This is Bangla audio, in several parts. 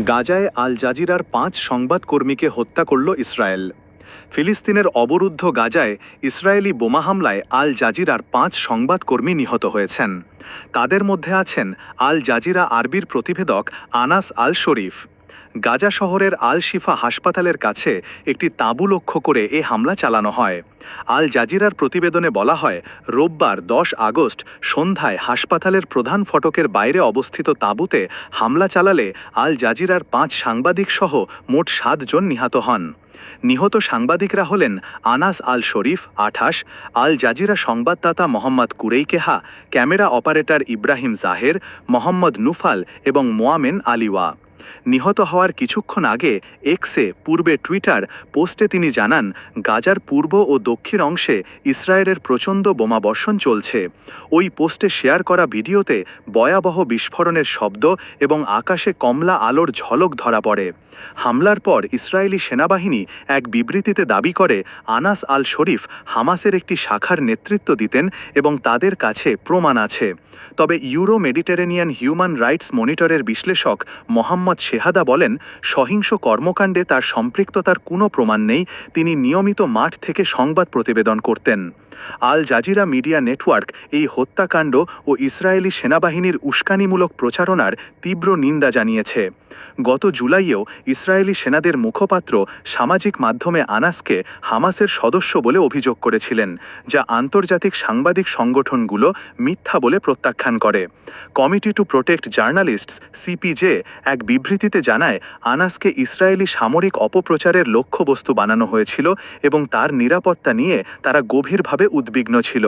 গাজায় আল জাজিরার পাঁচ সংবাদকর্মীকে হত্যা করল ইসরায়েল। ফিলিস্তিনের অবরুদ্ধ গাজায় ইসরায়েলি বোমা হামলায় আল জাজিরার পাঁচ সংবাদকর্মী নিহত হয়েছেন। তাদের মধ্যে আছেন আল জাজিরা আরবির প্রতিবেদক আনাস আল শরীফ। গাজা শহরের আল শিফা হাসপাতালের কাছে একটি তাঁবু লক্ষ্য করে এ হামলা চালানো হয়। আল জাজিরার প্রতিবেদনে বলা হয়, রোববার দশ আগস্ট সন্ধ্যায় হাসপাতালের প্রধান ফটকের বাইরে অবস্থিত তাঁবুতে হামলা চালালে আল জাজিরার পাঁচ সাংবাদিক সহ মোট সাতজন নিহত হন। নিহত সাংবাদিকরা হলেন আনাস আল শরীফ আঠাশ, আল জাজিরা সংবাদদাতা Mohammed Qreiqeh, camera operator Ibrahim Zaher, Mohammed Noufal এবং মোয়ামেন আলিওয়া। নিহত হওয়ার কিছুক্ষণ আগে এক্সে পূর্বে টুইটার পোস্টে তিনি জানান, গাজার পূর্ব ও দক্ষিণ অংশে ইসরায়েলের প্রচণ্ড বোমাবর্ষণ চলছে। ওই পোস্টে শেয়ার করা ভিডিওতে ভয়াবহ বিস্ফোরণের শব্দ এবং আকাশে কমলা আলোর ঝলক ধরা পড়ে। হামলার পর ইসরায়েলি সেনাবাহিনী এক বিবৃতিতে দাবি করে, আনাস আল শরীফ হামাসের একটি শাখার নেতৃত্ব দিতেন এবং তাদের কাছে প্রমাণ আছে। তবে ইউরো মেডিটেরেনিয়ান হিউম্যান রাইটস মনিটরের বিশ্লেষক মোহাম্মদ শেহাদা বলেন, সহিংস কর্মকাণ্ডে তার সম্পৃক্ততার কোনো প্রমাণ নেই, তিনি নিয়মিত মাঠ থেকে সংবাদ প্রতিবেদন করতেন। আল জাজিরা মিডিয়া নেটওয়ার্ক এই হত্যাকাণ্ড ও ইসরায়েলি সেনাবাহিনীর উস্কানিমূলক প্রচারণার তীব্র নিন্দা জানিয়েছে। গত জুলাইয়েও ইসরায়েলি সেনাদের মুখপাত্র সামাজিক মাধ্যমে আনাসকে হামাসের সদস্য বলে অভিযোগ করেছিলেন, যা আন্তর্জাতিক সাংবাদিক সংগঠনগুলো মিথ্যা বলে প্রত্যাখ্যান করে। Committee to Protect Journalists, CPJ, এক বিবৃতিতে জানায়, আনাসকে ইসরায়েলি সামরিক অপপ্রচারের লক্ষ্যবস্তু বানানো হয়েছিল এবং তার নিরাপত্তা নিয়ে তারা গভীরভাবে উদ্বিগ্ন ছিল।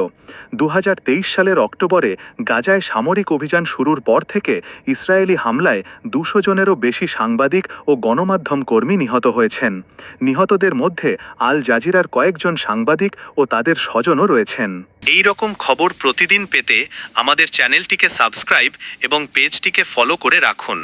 দু হাজার তেইশ সালের অক্টোবরে গাজায় সামরিক অভিযান শুরুর পর থেকে ইসরায়েলি হামলায় দুশো জনেরও বেশি সাংবাদিক ও গণমাধ্যম কর্মী নিহত হয়েছেন। নিহতদের মধ্যে আল জাজিরার কয়েকজন সাংবাদিক ও তাদের স্বজনও রয়েছেন। এই রকম খবর প্রতিদিন পেতে আমাদের চ্যানেলটিকে সাবস্ক্রাইব এবং পেজটিকে ফলো করে রাখুন।